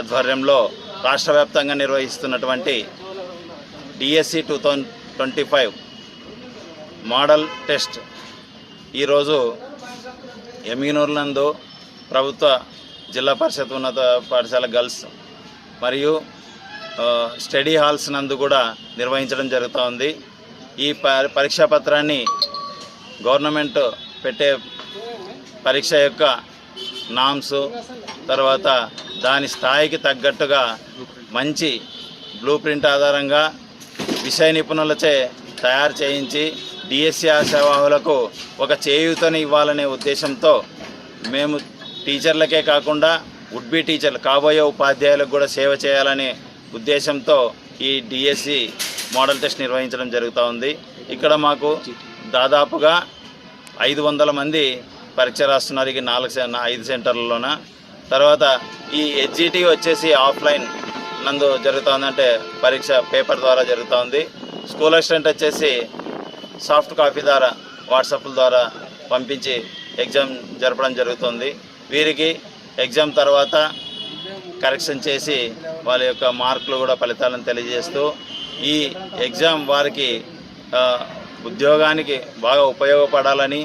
ఆధ్వర్యంలో రాష్ట్ర వ్యాప్తంగా నిర్వహిస్తున్నటువంటి DSC two thousand twenty five model test ఈరోజు ఎమ్మిగనూరు నందు ప్రభుత్వ జిల్లా పరిషత్ ఉన్నత పాఠశాల గర్ల్స్ మరియు స్టడీ హాల్స్ నందు కూడా నిర్వహించడం జరుగుతూ ఉంది. ఈ పరీక్షా పత్రాన్ని గవర్నమెంట్ పెట్టే పరీక్ష యొక్క నామ్స్ తర్వాత దాని స్థాయికి తగ్గట్టుగా మంచి బ్లూ ప్రింట్ ఆధారంగా విషయ నిపుణులచే తయారు చేయించి డిఎస్సి ఆశావాహులకు ఒక చేయూతని ఇవ్వాలనే ఉద్దేశంతో మేము టీచర్లకే కాకుండా వుడ్ బి టీచర్లు కాబోయే ఉపాధ్యాయులకు కూడా సేవ చేయాలనే ఉద్దేశంతో ఈ డిఎస్సి మోడల్ టెస్ట్ నిర్వహించడం జరుగుతూ ఉంది. ఇక్కడ మాకు దాదాపుగా ఐదు వందల మంది పరీక్ష రాస్తున్నారు. ఇక నాలుగు సె- ఐదు సెంటర్లలోన. తర్వాత ఈ హెచ్జిటి వచ్చేసి ఆఫ్లైన్ నందు జరుగుతుందంటే పరీక్ష పేపర్ ద్వారా జరుగుతుంది. స్కూల్ అసిస్టెంట్ వచ్చేసి సాఫ్ట్ కాపీ ద్వారా వాట్సాప్ల ద్వారా పంపించి ఎగ్జామ్ జరపడం జరుగుతుంది. వీరికి ఎగ్జామ్ తర్వాత కరెక్షన్ చేసి వాళ్ళ యొక్క మార్కులు కూడా ఫలితాలను తెలియజేస్తూ ఈ ఎగ్జామ్ వారికి ఉద్యోగానికి బాగా ఉపయోగపడాలని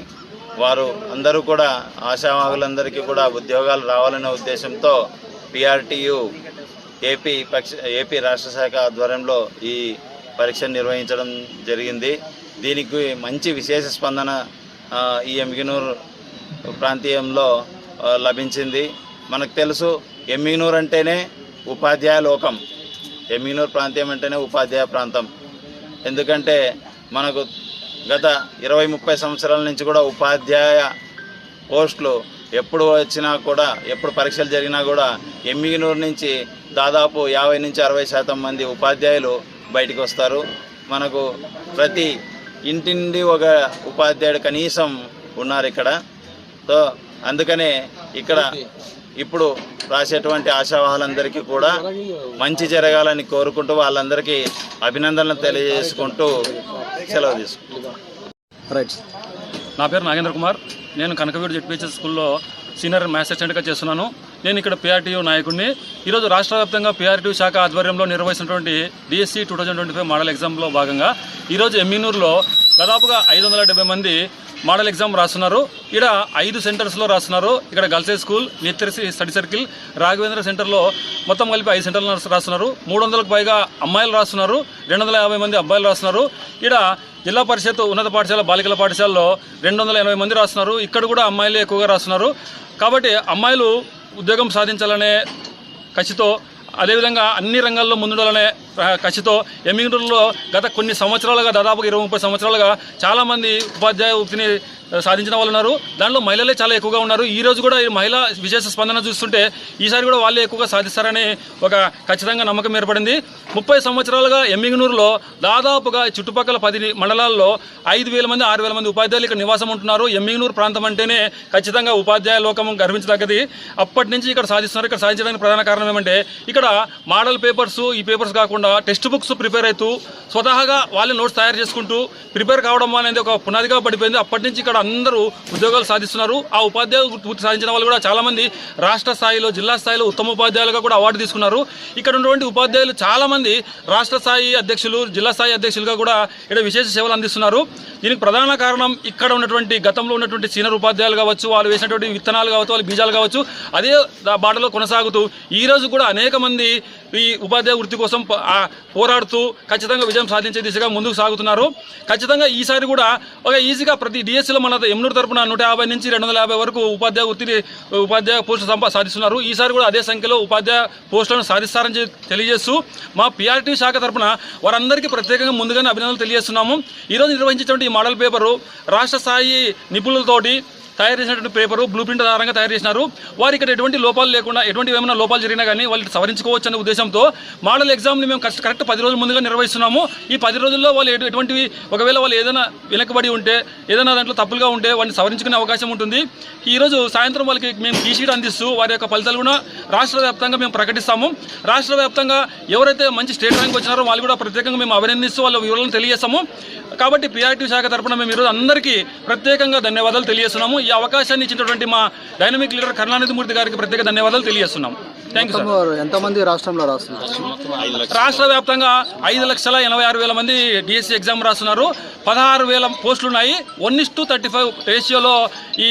వారు అందరూ కూడా ఆశావాహులందరికీ కూడా ఉద్యోగాలు రావాలనే ఉద్దేశంతో పిఆర్టీయు ఏపీ పక్ష ఏపీ రాష్ట్ర శాఖ ఆధ్వర్యంలో ఈ పరీక్ష నిర్వహించడం జరిగింది. దీనికి మంచి విశేష స్పందన ఈ ఎమ్మిగినూరు ప్రాంతీయంలో లభించింది. మనకు తెలుసు ఎమ్మిగినూరు అంటేనే ఉపాధ్యాయ లోకం. ఎమ్మిగినూరు ప్రాంతం అంటేనే ఉపాధ్యాయ ప్రాంతం. ఎందుకంటే మనకు గత ఇరవై ముప్పై సంవత్సరాల నుంచి కూడా ఉపాధ్యాయ పోస్టులు ఎప్పుడు వచ్చినా కూడా ఎప్పుడు పరీక్షలు జరిగినా కూడా ఎమ్మిగినూరు నుంచి దాదాపు యాభై నుంచి అరవై శాతం మంది ఉపాధ్యాయులు బయటికి వస్తారు. మనకు ప్రతి ఇంటిండి ఒక ఉపాధ్యాయుడు కనీసం ఉన్నారు ఇక్కడ. సో అందుకనే ఇక్కడ ఇప్పుడు రాసేటువంటి ఆశావాహులందరికీ కూడా మంచి జరగాలని కోరుకుంటూ వాళ్ళందరికీ అభినందనలు తెలియజేసుకుంటూ సెలవు తీసుకుంటాం రైట్. నా పేరు నాగేంద్ర కుమార్. నేను కనకవీడు జెడ్పిహెచ్ఎస్ స్కూల్లో సీనియర్ మ్యాథ్స్ అసిస్టెంట్గా చేస్తున్నాను. నేను ఇక్కడ పిఆర్టీయూ నాయకుడిని. ఈరోజు రాష్ట్ర వ్యాప్తంగా పిఆర్టీయూ శాఖ ఆధ్వర్యంలో నిర్వహిస్తున్నటువంటి DSC two thousand twenty five model ఎగ్జామ్లో భాగంగా ఈరోజు ఎమ్మినూరులో దాదాపుగా ఐదు వందల డెబ్బై మంది మోడల్ ఎగ్జామ్ రాస్తున్నారు. ఇక్కడ ఐదు సెంటర్స్లో రాస్తున్నారు. ఇక్కడ గర్ల్స్ హై స్కూల్ నిత్యసి స్టడీ సర్కిల్ రాఘవేంద్ర సెంటర్లో మొత్తం కలిపి ఐదు సెంటర్లు రాస్తున్నారు. మూడు వందలకు పైగా అమ్మాయిలు రాస్తున్నారు. రెండు వందల యాభై మంది అబ్బాయిలు రాస్తున్నారు. ఇక్కడ జిల్లా పరిషత్ ఉన్నత పాఠశాల బాలికల పాఠశాలలో రెండు వందల ఎనభై మంది రాస్తున్నారు. ఇక్కడ కూడా అమ్మాయిలే ఎక్కువగా రాస్తున్నారు. కాబట్టి అమ్మాయిలు ఉద్యోగం సాధించాలనే కసితో అదేవిధంగా అన్ని రంగాల్లో ముందుండాలనే కసితో ఎమ్మిగనూరులో గత కొన్ని సంవత్సరాలుగా దాదాపు ఇరవై ముప్పై సంవత్సరాలుగా చాలామంది ఉపాధ్యాయ వృత్తిని సాధించిన వాళ్ళు ఉన్నారు. దాంట్లో మహిళలే చాలా ఎక్కువగా ఉన్నారు. ఈ రోజు కూడా ఈ మహిళ విశేష స్పందన చూస్తుంటే ఈసారి కూడా వాళ్ళే ఎక్కువగా సాధిస్తారని ఒక ఖచ్చితంగా నమ్మకం ఏర్పడింది. ముప్పై సంవత్సరాలుగా ఎమ్మిగనూరులో దాదాపుగా చుట్టుపక్కల పది మండలాల్లో ఐదు వేల మంది ఆరు వేల మంది ఉపాధ్యాయులు ఇక్కడ నివాసం ఉంటున్నారు. ఎమ్మిగనూరు ప్రాంతం అంటేనే ఖచ్చితంగా ఉపాధ్యాయ లోకం గర్వించదగ్గది. అప్పటి నుంచి ఇక్కడ సాధిస్తున్నారు. ఇక్కడ సాధించడానికి ప్రధాన కారణం ఏమంటే ఇక్కడ మోడల్ పేపర్స్ ఈ పేపర్స్ కాకుండా టెక్స్ట్ బుక్స్ ప్రిపేర్ అవుతూ స్వతహాగా వాళ్ళే నోట్స్ తయారు చేసుకుంటూ ప్రిపేర్ కావడం అనేది ఒక పునాదిగా పడిపోయింది. అప్పటి నుంచి ఇక్కడ అందరూ ఉద్యోగాలు సాధిస్తున్నారు. ఆ ఉపాధ్యాయులు పూర్తి సాధించిన వాళ్ళు కూడా చాలామంది రాష్ట్ర స్థాయిలో జిల్లా స్థాయిలో ఉత్తమ ఉపాధ్యాయులుగా కూడా అవార్డు తీసుకున్నారు. ఇక్కడ ఉన్నటువంటి ఉపాధ్యాయులు చాలామంది రాష్ట్ర స్థాయి అధ్యక్షులు జిల్లా స్థాయి అధ్యక్షులుగా కూడా ఇక్కడ విశేష సేవలు అందిస్తున్నారు. దీనికి ప్రధాన కారణం ఇక్కడ ఉన్నటువంటి గతంలో ఉన్నటువంటి సీనియర్ ఉపాధ్యాయులు కావచ్చు వాళ్ళు వేసినటువంటి విత్తనాలు కావచ్చు వాళ్ళ బీజాలు కావచ్చు అదే బాటలో కొనసాగుతూ ఈ రోజు కూడా అనేక మంది ఈ ఉపాధ్యాయ వృత్తి కోసం పోరాడుతూ ఖచ్చితంగా విజయం సాధించే దిశగా ముందుకు సాగుతున్నారు. ఖచ్చితంగా ఈసారి కూడా ఒక ఈజీగా ప్రతి డిఎస్సీలో మన ఎమ్నూరు తరపున నూట యాభై నుంచి రెండు వందల యాభై వరకు ఉపాధ్యాయ వృత్తిని ఉపాధ్యాయ పోస్టులు సంపా సాధిస్తున్నారు. ఈసారి కూడా అదే సంఖ్యలో ఉపాధ్యాయ పోస్టులను సాధిస్తారని తెలియజేస్తూ మా పిఆర్టీ శాఖ తరపున వారందరికీ ప్రత్యేకంగా ముందుగానే అభినందనలు తెలియజేస్తున్నాము. ఈరోజు నిర్వహించేటువంటి ఈ మోడల్ పేపరు రాష్ట్ర స్థాయి నిపుణులతోటి తయారు చేసినటువంటి పేపరు బ్లూ ప్రింట్ ఆధారంగా తయారు చేసినారు. వారు ఇక్కడ ఎటువంటి లోపాలు లేకుండా ఎటువంటి ఏమైనా లోపాలు జరిగినా కానీ వాళ్ళు సవరించుకోవచ్చు అనే ఉద్దేశంతో మోడల్ ఎగ్జామ్ని మేము కరెక్ట్ కరెక్ట్ పది రోజుల ముందుగా నిర్వహిస్తున్నాము. ఈ పది రోజుల్లో వాళ్ళు ఎటు- ఎటువంటివి ఒకవేళ వాళ్ళు ఏదైనా వెనకబడి ఉంటే ఏదైనా దాంట్లో తప్పులుగా ఉంటే వాటిని సవరించుకునే అవకాశం ఉంటుంది. ఈరోజు సాయంత్రం వాళ్ళకి మేము టీషీట్ అందిస్తూ వారి యొక్క ఫలితాలు కూడా రాష్ట్ర వ్యాప్తంగా మేము ప్రకటిస్తాము. రాష్ట్ర వ్యాప్తంగా ఎవరైతే మంచి స్టేట్ ర్యాంక్ వచ్చినారో వాళ్ళు కూడా ప్రత్యేకంగా మేము అభినందిస్తూ వాళ్ళ వివరాలను తెలియజేస్తాము. కాబట్టి పిఆర్టీ శాఖ తరపున మేము ఈరోజు అందరికీ ప్రత్యేకంగా ధన్యవాదాలు తెలియజేస్తున్నాము. ఈ అవకాశాన్ని ఇచ్చినటువంటి మా డైనమిక్ లీడర్ కరుణానిధి మూర్తి గారికి ప్రత్యేక ధన్యవాదాలు మొత్తం ఎంతమంది రాష్ట్రంలో రాస్తున్నారు? రాష్ట్ర వ్యాప్తంగా ఐదు లక్షల ఎనభై ఆరు వేల మంది డిఎస్సి ఎగ్జామ్ రాస్తున్నారు. పదహారు వేల పోస్టులు ఉన్నాయి one is to thirty five రేషియోలో ఈ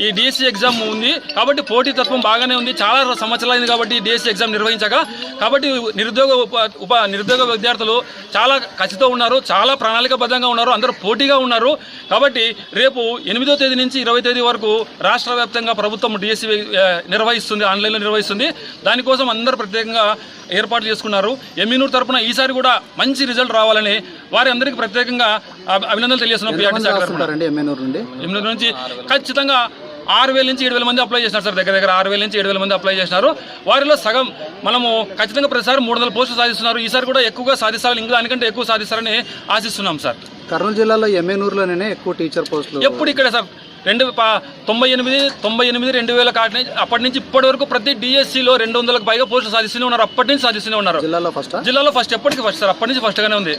ఈ డిఎస్సి ఎగ్జామ్ ఉంది కాబట్టి పోటీతత్వం బాగానే ఉంది. చాలా సంవత్సరాలు అయింది కాబట్టి డిఎస్సి ఎగ్జామ్ నిర్వహించగా కాబట్టి నిరుద్యోగ ఉప ఉప నిరుద్యోగ విద్యార్థులు చాలా కసితో ఉన్నారు. చాలా ప్రణాళికాబద్ధంగా ఉన్నారు. అందరూ పోటీగా ఉన్నారు. కాబట్టి రేపు ఎనిమిదో తేదీ నుంచి ఇరవై తేదీ వరకు రాష్ట్ర వ్యాప్తంగా ప్రభుత్వం డిఎస్సి నిర్వహిస్తుంది. ఆన్లైన్లో నిర్వహిస్తుంది. దానికోసం అందరూ ప్రత్యేకంగా ఏర్పాట్లు చేసుకున్నారు. ఎమ్మినూరు తరపున ఈసారి కూడా మంచి రిజల్ట్ రావాలని వారి అందరికీ ప్రత్యేకంగా అభి- అభినందనలు తెలియజేస్తున్నాం. ఎమ్మెనూరు నుండి నుంచి ఖచ్చితంగా ఆరు వేల నుంచి ఏడు వేల మంది అప్లై చేసినారు సార్ దగ్గర దగ్గర ఆరు వేల నుంచి ఏడు వేల మంది అప్లై చేసినారు. వారిలో సగం మనము ఖచ్చితంగా ప్రతిసారి మూడు వందల పోస్టులు సాధిస్తున్నారు. ఈసారి కూడా ఎక్కువగా సాధిస్తారని ఇంకా దానికంటే ఎక్కువ సాధిస్తారని ఆశిస్తున్నాం సార్. కర్నూలు జిల్లాలో ఎమ్మెనూరులోనే ఎక్కువ టీచర్ పోస్టులు ఎప్పుడు ఇక్కడ సార్ రెండు తొంభై ఎనిమిది తొంభై ఎనిమిది రెండు వేల కాటి నుంచి అప్పటి నుంచి ఇప్పటి వరకు ప్రతి డిఎస్సిలో రెండు వందలకు పైగా పోస్టులు సాధిస్తూనే ఉన్నారు అప్పటి నుంచి సాధిస్తూనే ఉన్నారు. జిల్లాలో ఫస్ట్ జిల్లాలో ఫస్ట్ ఎప్పటికీ ఫస్ట్ సార్ అప్పటి నుంచి ఫస్ట్గానే ఉంది.